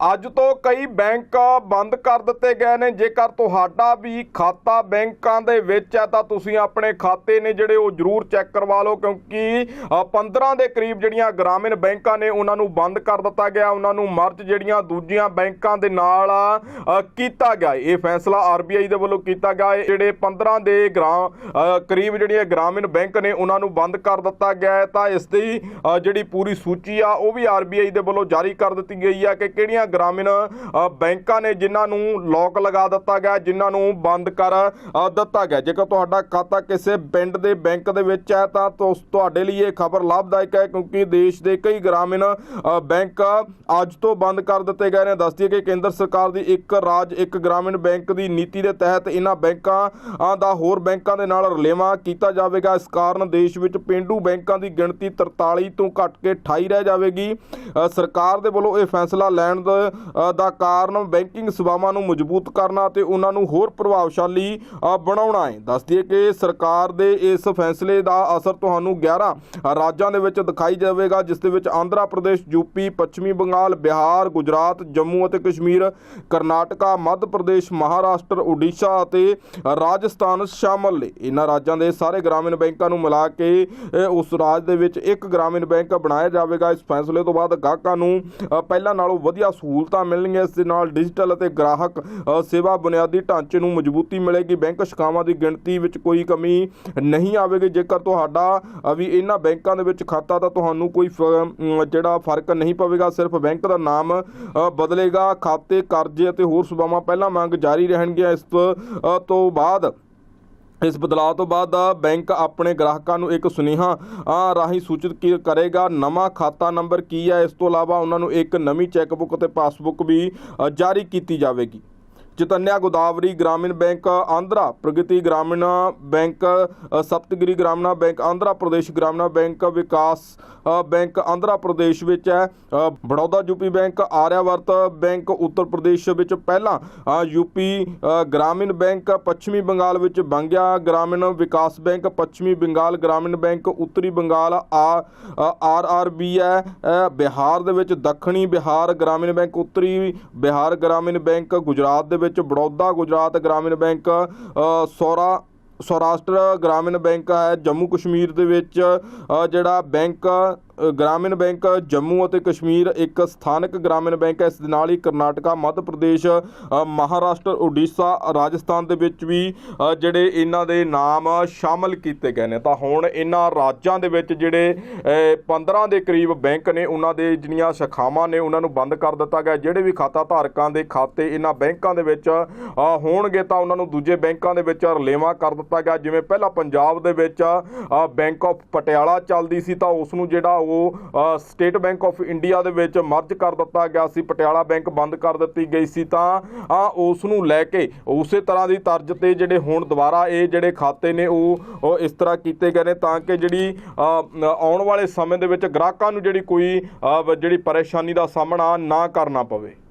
ਅੱਜ ਤੋਂ ਕਈ ਬੈਂਕ ਬੰਦ ਕਰ ਦਿੱਤੇ ਗਏ ਨੇ। ਜੇਕਰ ਤੁਹਾਡਾ ਵੀ ਖਾਤਾ ਬੈਂਕਾਂ ਦੇ ਵਿੱਚ ਹੈ ਤਾਂ ਤੁਸੀਂ ਆਪਣੇ ਖਾਤੇ ਨੇ ਜਿਹੜੇ ਉਹ ਜ਼ਰੂਰ ਚੈੱਕ ਕਰਵਾ ਲਓ ਕਿਉਂਕਿ ਅ, 15 ਦੇ ਕਰੀਬ ਜਿਹੜੀਆਂ ਗ੍ਰਾਮੀਣ ਬੈਂਕਾਂ ਨੇ ਉਹਨਾਂ ਨੂੰ ਬੰਦ ਕਰ ਦਿੱਤਾ ਗਿਆ। ਉਹਨਾਂ ਨੂੰ ਮਰਜ ਜਿਹੜੀਆਂ ਦੂਜੀਆਂ ਬੈਂਕਾਂ ਦੇ ਨਾਲ ਕੀਤਾ ਗਿਆ। ਇਹ ਫੈਸਲਾ ਆਰਬੀਆਈ ਦੇ ਵੱਲੋਂ ਕੀਤਾ ਗਿਆ। ਹੈ ਜਿਹੜੇ 15 ਦੇ ਗ੍ਰਾਮ ਕਰੀਬ ਜਿਹੜੀਆਂ ਗ੍ਰਾਮੀਣ ਬੈਂਕ ਨੇ ਉਹਨਾਂ ਨੂੰ ਬੰਦ ਕਰ ਦਿੱਤਾ ਗਿਆ ਹੈ। ਤਾਂ ਇਸ ਦੀ ਜਿਹੜੀ ਪੂਰੀ ਸੂਚੀ ਆ ਉਹ ਵੀ ਆਰਬੀਆਈ ਦੇ ਵੱਲੋਂ ਜਾਰੀ ਕਰ ਦਿੱਤੀ ਗਈ ਆ ਕਿ ਕਿਹੜੀਆਂ ਗ੍ਰਾਮੀਣ ਬੈਂਕਾਂ ਨੇ ਜਿਨ੍ਹਾਂ ਨੂੰ ਲੋਕ ਲਗਾ ਦਿੱਤਾ ਗਿਆ, ਜਿਨ੍ਹਾਂ ਨੂੰ ਬੰਦ ਕਰ ਦਿੱਤਾ ਗਿਆ। ਜੇਕਰ ਤੁਹਾਡਾ ਖਾਤਾ ਕਿਸੇ ਪਿੰਡ ਦੇ ਬੈਂਕ ਦੇ ਵਿੱਚ ਹੈ, ਤਾਂ ਤੁਹਾਡੇ ਲਈ ਇਹ ਖਬਰ ਲਾਭਦਾਇਕ ਹੈ, ਕਿਉਂਕਿ ਦੇਸ਼ ਦੇ ਕਈ ਗ੍ਰਾਮੀਣ ਬੈਂਕ ਅੱਜ ਤੋਂ ਬੰਦ ਕਰ ਦਿੱਤੇ ਗਏ ਨੇ। ਦੱਸਦੀ ਕਿ ਕੇਂਦਰ ਸਰਕਾਰ ਦੀ ਇੱਕ ਰਾਜ, ਇੱਕ ਗ੍ਰਾਮੀਣ ਬੈਂਕ ਦੀ ਨੀਤੀ ਦੇ ਤਹਿਤ ਇਹਨਾਂ ਬੈਂਕਾਂ ਦਾ ਹੋਰ ਬੈਂਕਾਂ ਦੇ ਨਾਲ ਰਲੇਵਾਂ ਕੀਤਾ ਜਾਵੇਗਾ। ਇਸ ਕਾਰਨ ਦੇਸ਼ ਵਿੱਚ ਪਿੰਡੂ ਬੈਂਕਾਂ ਦੀ ਗਿਣਤੀ 43 ਤੋਂ ਘਟ ਕੇ 28 ਰਹਿ ਜਾਵੇਗੀ। ਸਰਕਾਰ ਦੇ ਵੱਲੋਂ ਇਹ ਫੈਸਲਾ ਲੈਣ ਦਾ ਦਾ ਕਾਰਨ ਬੈਂਕਿੰਗ ਸੇਵਾਵਾਂ ਨੂੰ ਮਜ਼ਬੂਤ ਕਰਨਾ ਤੇ ਉਹਨਾਂ ਨੂੰ ਹੋਰ ਪ੍ਰਭਾਵਸ਼ਾਲੀ ਬਣਾਉਣਾ ਹੈ। ਦੱਸਦੀ ਹੈ ਕਿ ਸਰਕਾਰ ਦੇ ਇਸ ਫੈਸਲੇ ਦਾ ਅਸਰ ਤੁਹਾਨੂੰ 11 ਰਾਜਾਂ ਦੇ ਵਿੱਚ ਦਿਖਾਈ ਜਾਵੇਗਾ, ਜਿਸ ਦੇ ਵਿੱਚ ਆਂਧਰਾ ਪ੍ਰਦੇਸ਼ ਯੂਪੀ ਪੱਛਮੀ ਬੰਗਾਲ, ਬਿਹਾਰ, ਗੁਜਰਾਤ, ਜੰਮੂ ਅਤੇ ਕਸ਼ਮੀਰ, ਕਰਨਾਟਕਾ, ਮੱਧ ਪ੍ਰਦੇਸ਼, ਮਹਾਰਾਸ਼ਟਰ, ਉੜੀਸਾ ਅਤੇ ਰਾਜਸਥਾਨ ਸ਼ਾਮਲ ਨੇ। ਇਹਨਾਂ ਰਾਜਾਂ ਦੇ ਸਾਰੇ ਗ੍ਰਾਮੀਣ ਬੈਂਕਾਂ ਨੂੰ ਮਿਲਾ ਕੇ ਉਸ ਰਾਜ ਦੇ ਵਿੱਚ ਇੱਕ ਗ੍ਰਾਮੀਣ ਬੈਂਕ ਬਣਾਇਆ ਜਾਵੇਗਾ। ਇਸ ਫੈਸਲੇ ਤੋਂ ਬਾਅਦ ਗਾਹਕਾਂ ਨੂੰ ਪਹਿਲਾਂ ਨਾਲੋਂ ਵਧੀਆ ਸਹੂਲਤਾਂ ਮਿਲਣਗੀਆਂ, ਇਸ ਦੇ ਨਾਲ ਡਿਜੀਟਲ ਅਤੇ ਗ੍ਰਾਹਕ ਸੇਵਾ ਬੁਨਿਆਦੀ ਢਾਂਚੇ ਨੂੰ ਮਜ਼ਬੂਤੀ ਮਿਲੇਗੀ। ਬੈਂਕ ਸ਼ਾਖਾਵਾਂ ਦੀ ਗਿਣਤੀ ਵਿੱਚ ਕੋਈ ਕਮੀ ਨਹੀਂ ਆਵੇਗੀ। ਜੇਕਰ ਤੁਹਾਡਾ ਵੀ ਇਹਨਾਂ ਬੈਂਕਾਂ ਦੇ ਵਿੱਚ ਖਾਤਾ, ਤਾਂ ਤੁਹਾਨੂੰ ਕੋਈ ਫ- ਜਿਹੜਾ ਫ਼ਰਕ ਨਹੀਂ ਪਵੇਗਾ। ਸਿਰਫ ਬੈਂਕ ਦਾ ਨਾਮ ਬਦਲੇਗਾ। ਖਾਤੇ, ਕਰਜ਼ੇ ਅਤੇ ਹੋਰ ਸੇਵਾਵਾਂ ਪਹਿਲਾਂ ਮੰਗ ਜਾਰੀ ਰਹਿਣਗੀਆਂ। ਇਸ ਤੋਂ ਬਾਅਦ ਇਸ ਬਦਲਾਅ ਤੋਂ ਬਾਅਦ ਬੈਂਕ ਆਪਣੇ ਗ੍ਰਾਹਕਾਂ ਨੂੰ ਇੱਕ ਸੁਨੇਹਾ ਰਾਹੀਂ ਸੂਚਿਤ ਕੀ ਕਰੇਗਾ, ਨਵਾਂ ਖਾਤਾ ਨੰਬਰ ਕੀ ਹੈ ਇਸ ਤੋਂ ਇਲਾਵਾ ਉਹਨਾਂ ਨੂੰ ਇੱਕ ਨਵੀਂ ਚੈੱਕਬੁੱਕ ਅਤੇ ਪਾਸਬੁੱਕ ਵੀ ਜਾਰੀ ਕੀਤੀ ਜਾਵੇਗੀ। Chaitanya Godavari Grameen bank Andhra Pragati Grameen bank Saptagiri Grameen bank Andhra Pradesh Grameen bank Vikas bank Andhra Pradesh ਵਿੱਚ ਹੈ। ਅ, Baroda UP bank Aryavart bank Uttar Pradesh ਵਿੱਚ ਪਹਿਲਾਂ ਅ, ਯੂਪੀ ਗ੍ਰਾਮੀਣ ਬੈਂਕ ਪੱਛਮੀ ਬੰਗਾਲ ਵਿੱਚ ਬੰਗਿਆ ਗ੍ਰਾਮੀਣ ਵਿਕਾਸ ਬੈਂਕ ਪੱਛਮੀ ਬੰਗਾਲ ਗ੍ਰਾਮੀਣ ਬੈਂਕ ਉੱਤਰੀ ਬੰਗਾਲ ਆਰ ਆਰ ਬੀ ਹੈ। ਬਿਹਾਰ ਦੇ ਵਿੱਚ ਦੱਖਣੀ ਬਿਹਾਰ ਗ੍ਰਾਮੀਣ ਬੈਂਕ ਉੱਤਰੀ ਬਿਹਾਰ ਗ੍ਰਾਮੀਣ ਬੈਂਕ ਗੁਜਰਾਤ ਦੇ ਵਿੱਚ ਬੜੌਦਾ ਗੁਜਰਾਤ ਗ੍ਰਾਮੀਣ ਬੈਂਕ ਅ, ਸੌਰਾ ਸੌਰਾਸ਼ਟਰ ਗ੍ਰਾਮੀਣ ਬੈਂਕ ਹੈ। ਜੰਮੂ ਕਸ਼ਮੀਰ ਦੇ ਵਿੱਚ ਜਿਹੜਾ ਬੈਂਕ ਗ੍ਰਾਮੀਣ ਬੈਂਕ ਜੰਮੂ ਅਤੇ ਕਸ਼ਮੀਰ ਇੱਕ ਸਥਾਨਕ ਗ੍ਰਾਮੀਣ ਬੈਂਕ ਹੈ। ਇਸ ਦੇ ਨਾਲ ਹੀ ਕਰਨਾਟਕਾ ਮੱਧ ਪ੍ਰਦੇਸ਼ ਮਹਾਰਾਸ਼ਟਰ ਉੜੀਸਾ ਰਾਜਸਥਾਨ ਦੇ ਵਿੱਚ ਵੀ ਜਿਹੜੇ ਇਹਨਾਂ ਦੇ ਨਾਮ ਸ਼ਾਮਲ ਕੀਤੇ ਗਏ ਨੇ। ਤਾਂ ਹੁਣ ਇਹਨਾਂ ਰਾਜਾਂ ਦੇ ਵਿੱਚ ਜਿਹੜੇ ਅ, 15 ਦੇ ਕਰੀਬ ਬੈਂਕ ਨੇ ਉਹਨਾਂ ਦੇ ਜਿਹੜੀਆਂ ਸ਼ਾਖਾਵਾਂ ਨੇ ਉਹਨਾਂ ਨੂੰ ਬੰਦ ਕਰ ਦਿੱਤਾ ਗਿਆ। ਜਿਹੜੇ ਵੀ ਖਾਤਾ ਧਾਰਕਾਂ ਦੇ ਖਾਤੇ ਇਹਨਾਂ ਬੈਂਕਾਂ ਦੇ ਵਿੱਚ ਹੋਣਗੇ ਤਾਂ ਉਹਨਾਂ ਨੂੰ ਦੂਜੇ ਬੈਂਕਾਂ ਦੇ ਵਿੱਚ ਰਲੇਵਾ ਕਰ ਦਿੱਤਾ ਗਿਆ। ਜਿਵੇਂ ਪਹਿਲਾਂ ਪੰਜਾਬ ਦੇ ਵਿੱਚ ਬੈਂਕ ਆਫ ਪਟਿਆਲਾ ਚੱਲਦੀ ਸੀ ਤਾਂ ਉਸ ਨੂੰ ਜਿਹੜਾ ਉਹ ਸਟੇਟ ਬੈਂਕ ਆਫ ਇੰਡੀਆ ਦੇ ਵਿੱਚ ਮਰਜ ਕਰ ਦਿੱਤਾ ਗਿਆ ਸੀ ਪਟਿਆਲਾ ਬੈਂਕ ਬੰਦ ਕਰ ਦਿੱਤੀ ਗਈ ਸੀ ਤਾਂ ਅ, ਉਸ ਨੂੰ ਲੈ ਕੇ ਉਸੇ ਤਰ੍ਹਾਂ ਦੀ ਤਰਜ਼ ਤੇ ਜਿਹੜੇ ਹੁਣ ਦੁਬਾਰਾ ਇਹ ਜਿਹੜੇ ਖਾਤੇ ਨੇ ਉਹ ਇਸ ਤਰ੍ਹਾਂ ਕੀਤੇ ਗਏ ਨੇ ਤਾਂ ਕਿ ਜਿਹੜੀ ਆਉਣ ਵਾਲੇ ਸਮੇਂ ਦੇ ਵਿੱਚ ਗ੍ਰਾਹਕਾਂ ਨੂੰ ਜਿਹੜੀ ਕੋਈ ਜਿਹੜੀ ਪਰੇਸ਼ਾਨੀ ਦਾ ਸਾਹਮਣਾ ਨਾ ਕਰਨਾ ਪਵੇ।